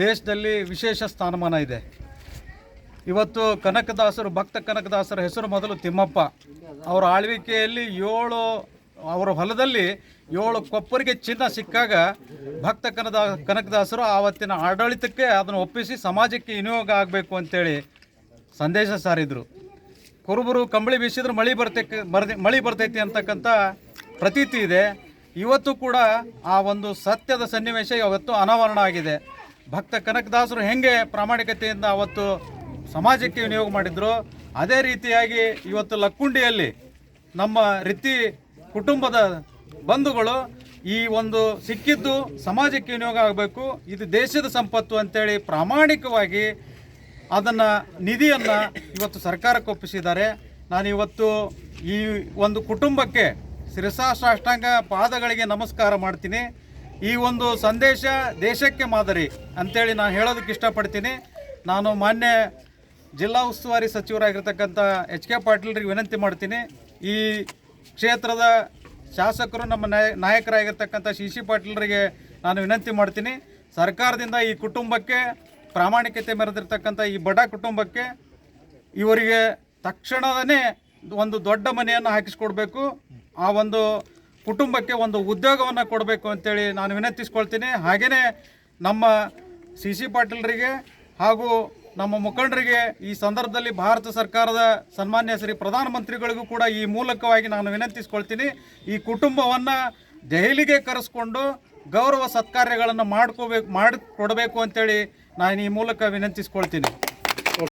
ದೇಶದಲ್ಲಿ ವಿಶೇಷ ಸ್ಥಾನಮಾನ ಇದೆ. ಇವತ್ತು ಕನಕದಾಸರು, ಭಕ್ತ ಕನಕದಾಸರ ಹೆಸರು ಮೊದಲು ತಿಮ್ಮಪ್ಪ. ಅವರ ಆಳ್ವಿಕೆಯಲ್ಲಿ ಏಳು, ಅವರ ಹೊಲದಲ್ಲಿ ಏಳು ಕೊಪ್ಪರಿಗೆ ಚಿನ್ನ ಸಿಕ್ಕಾಗ ಭಕ್ತ ಕನದ, ಕನಕದಾಸರು ಆವತ್ತಿನ ಆಡಳಿತಕ್ಕೆ ಅದನ್ನು ಒಪ್ಪಿಸಿ ಸಮಾಜಕ್ಕೆ ವಿನಿಯೋಗ ಆಗಬೇಕು ಅಂತೇಳಿ ಸಂದೇಶ ಸಾರಿದರು. ಕುರುಬರು ಕಂಬಳಿ ಬೀಸಿದ್ರೆ, ಮಳೆ ಬರ್ತೈತೆ ಮಳೆ ಬರ್ತೈತಿ ಅಂತಕ್ಕಂಥ ಪ್ರತೀತಿ ಇದೆ. ಇವತ್ತು ಕೂಡ ಆ ಒಂದು ಸತ್ಯದ ಸನ್ನಿವೇಶ ಇವತ್ತು ಅನಾವರಣ ಆಗಿದೆ. ಭಕ್ತ ಕನಕದಾಸರು ಹೆಂಗೆ ಪ್ರಾಮಾಣಿಕತೆಯಿಂದ ಅವತ್ತು ಸಮಾಜಕ್ಕೆ ನಿಯೋಗ ಮಾಡಿದ್ರು, ಅದೇ ರೀತಿಯಾಗಿ ಇವತ್ತು ಲಕ್ಕುಂಡಿಯಲ್ಲಿ ನಮ್ಮ ರೀತಿ ಕುಟುಂಬದ ಬಂಧುಗಳು ಈ ಒಂದು ಸಿಕ್ಕಿದ್ದು ಸಮಾಜಕ್ಕೆ ವಿನಿಯೋಗ ಆಗಬೇಕು, ಇದು ದೇಶದ ಸಂಪತ್ತು ಅಂತೇಳಿ ಪ್ರಾಮಾಣಿಕವಾಗಿ ಅದನ್ನು ನಿಧಿಯನ್ನು ಇವತ್ತು ಸರ್ಕಾರಕ್ಕೆ ಒಪ್ಪಿಸಿದ್ದಾರೆ. ನಾನು ಇವತ್ತು ಈ ಒಂದು ಕುಟುಂಬಕ್ಕೆ ಶಿರಸಾಷ್ಟಾಂಗ ಪಾದಗಳಿಗೆ ನಮಸ್ಕಾರ ಮಾಡ್ತೀನಿ. ಈ ಒಂದು ಸಂದೇಶ ದೇಶಕ್ಕೆ ಮಾದರಿ ಅಂತೇಳಿ ನಾನು ಹೇಳೋದಕ್ಕೆ ಇಷ್ಟಪಡ್ತೀನಿ. ನಾನು ಮಾನ್ಯ ಜಿಲ್ಲಾ ಉಸ್ತುವಾರಿ ಸಚಿವರಾಗಿರ್ತಕ್ಕಂಥ ಎಚ್ ಕೆ ಪಾಟೀಲ್ರಿಗೆ ವಿನಂತಿ ಮಾಡ್ತೀನಿ. ಈ ಕ್ಷೇತ್ರದ ಶಾಸಕರು ನಮ್ಮ ನಾಯ, ನಾಯಕರಾಗಿರ್ತಕ್ಕಂಥ ಶಿ ಸಿ ಪಾಟೀಲ್ರಿಗೆ ನಾನು ವಿನಂತಿ ಮಾಡ್ತೀನಿ. ಸರ್ಕಾರದಿಂದ ಈ ಕುಟುಂಬಕ್ಕೆ ಪ್ರಾಮಾಣಿಕತೆ ಮೆರೆದಿರ್ತಕ್ಕಂಥ ಈ ಬಡ ಕುಟುಂಬಕ್ಕೆ ಇವರಿಗೆ ತಕ್ಷಣವೇ ಒಂದು ದೊಡ್ಡ ಮನೆಯನ್ನು ಹಾಕಿಸ್ಕೊಡ್ಬೇಕು. ಆ ಒಂದು ಕುಟುಂಬಕ್ಕೆ ಒಂದು ಉದ್ಯೋಗವನ್ನು ಕೊಡಬೇಕು ಅಂತೇಳಿ ನಾನು ವಿನಂತಿಸ್ಕೊಳ್ತೀನಿ. ಹಾಗೆಯೇ ನಮ್ಮ ಸಿ ಸಿ ಪಾಟೀಲ್ರಿಗೆ ಹಾಗೂ ನಮ್ಮ ಮುಖಂಡರಿಗೆ ಈ ಸಂದರ್ಭದಲ್ಲಿ ಭಾರತ ಸರ್ಕಾರದ ಸನ್ಮಾನ್ಯ ಶ್ರೀ ಪ್ರಧಾನಮಂತ್ರಿಗಳಿಗೂ ಕೂಡ ಈ ಮೂಲಕವಾಗಿ ನಾನು ವಿನಂತಿಸ್ಕೊಳ್ತೀನಿ. ಈ ಕುಟುಂಬವನ್ನು ದೆಹಲಿಗೆ ಕರೆಸ್ಕೊಂಡು ಗೌರವ ಸತ್ಕಾರ್ಯಗಳನ್ನು ಮಾಡ್ಕೋಬೇಕು, ಮಾಡಿಕೊಡಬೇಕು ಅಂತೇಳಿ ನಾನು ಈ ಮೂಲಕ ವಿನಂತಿಸ್ಕೊಳ್ತೀನಿ.